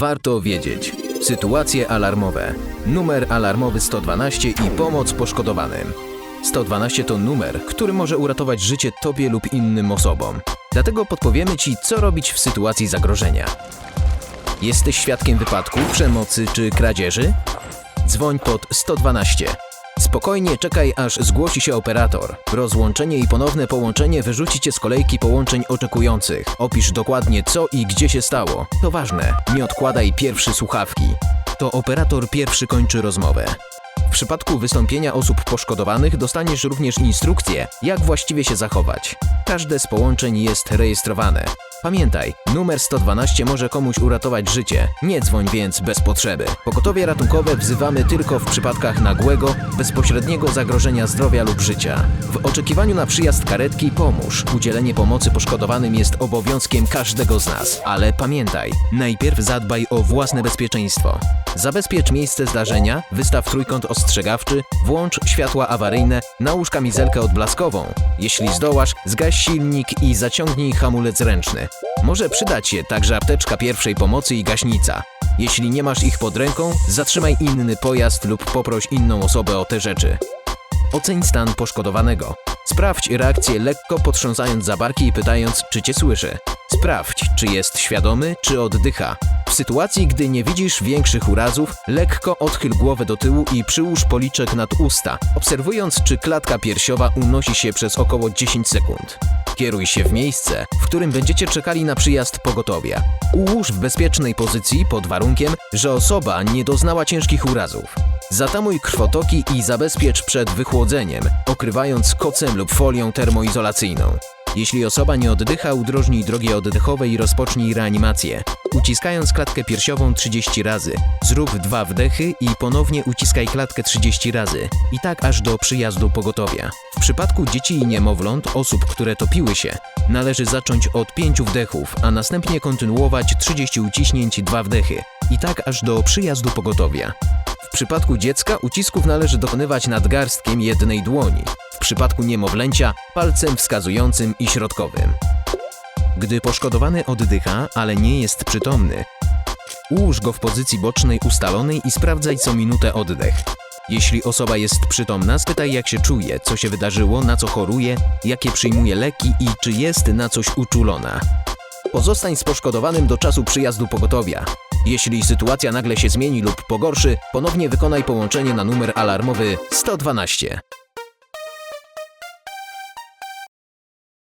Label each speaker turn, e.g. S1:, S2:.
S1: Warto wiedzieć. Sytuacje alarmowe. Numer alarmowy 112 i pomoc poszkodowanym. 112 to numer, który może uratować życie Tobie lub innym osobom. Dlatego podpowiemy Ci, co robić w sytuacji zagrożenia. Jesteś świadkiem wypadku, przemocy czy kradzieży? Dzwoń pod 112. Spokojnie czekaj, aż zgłosi się operator. Rozłączenie i ponowne połączenie wyrzuci cię z kolejki połączeń oczekujących. Opisz dokładnie co i gdzie się stało. To ważne. Nie odkładaj pierwszy słuchawki. To operator pierwszy kończy rozmowę. W przypadku wystąpienia osób poszkodowanych dostaniesz również instrukcję, jak właściwie się zachować. Każde z połączeń jest rejestrowane. Pamiętaj, numer 112 może komuś uratować życie. Nie dzwoń więc bez potrzeby. Pogotowie ratunkowe wzywamy tylko w przypadkach nagłego, bezpośredniego zagrożenia zdrowia lub życia. W oczekiwaniu na przyjazd karetki pomóż. Udzielenie pomocy poszkodowanym jest obowiązkiem każdego z nas. Ale pamiętaj, najpierw zadbaj o własne bezpieczeństwo. Zabezpiecz miejsce zdarzenia, wystaw trójkąt ostrzegawczy, włącz światła awaryjne, nałóż kamizelkę odblaskową. Jeśli zdołasz, zgaś silnik i zaciągnij hamulec ręczny. Może przydać się także apteczka pierwszej pomocy i gaśnica. Jeśli nie masz ich pod ręką, zatrzymaj inny pojazd lub poproś inną osobę o te rzeczy. Oceń stan poszkodowanego. Sprawdź reakcję lekko potrząsając za barki i pytając, czy cię słyszy. Sprawdź, czy jest świadomy, czy oddycha. W sytuacji, gdy nie widzisz większych urazów, lekko odchyl głowę do tyłu i przyłóż policzek nad usta, obserwując, czy klatka piersiowa unosi się przez około 10 sekund. Kieruj się w miejsce, w którym będziecie czekali na przyjazd pogotowia. Ułóż w bezpiecznej pozycji pod warunkiem, że osoba nie doznała ciężkich urazów. Zatamuj krwotoki i zabezpiecz przed wychłodzeniem, okrywając kocem lub folią termoizolacyjną. Jeśli osoba nie oddycha, udrożnij drogi oddechowe i rozpocznij reanimację. Uciskając klatkę piersiową 30 razy. Zrób dwa wdechy i ponownie uciskaj klatkę 30 razy. I tak aż do przyjazdu pogotowia. W przypadku dzieci i niemowląt, osób, które topiły się, należy zacząć od 5 wdechów, a następnie kontynuować 30 uciśnięć i dwa wdechy. I tak aż do przyjazdu pogotowia. W przypadku dziecka ucisków należy dokonywać nadgarstkiem jednej dłoni. Przypadku niemowlęcia palcem wskazującym i środkowym. Gdy poszkodowany oddycha, ale nie jest przytomny, ułóż go w pozycji bocznej ustalonej i sprawdzaj co minutę oddech. Jeśli osoba jest przytomna, spytaj jak się czuje, co się wydarzyło, na co choruje, jakie przyjmuje leki i czy jest na coś uczulona. Pozostań z poszkodowanym do czasu przyjazdu pogotowia. Jeśli sytuacja nagle się zmieni lub pogorszy, ponownie wykonaj połączenie na numer alarmowy 112.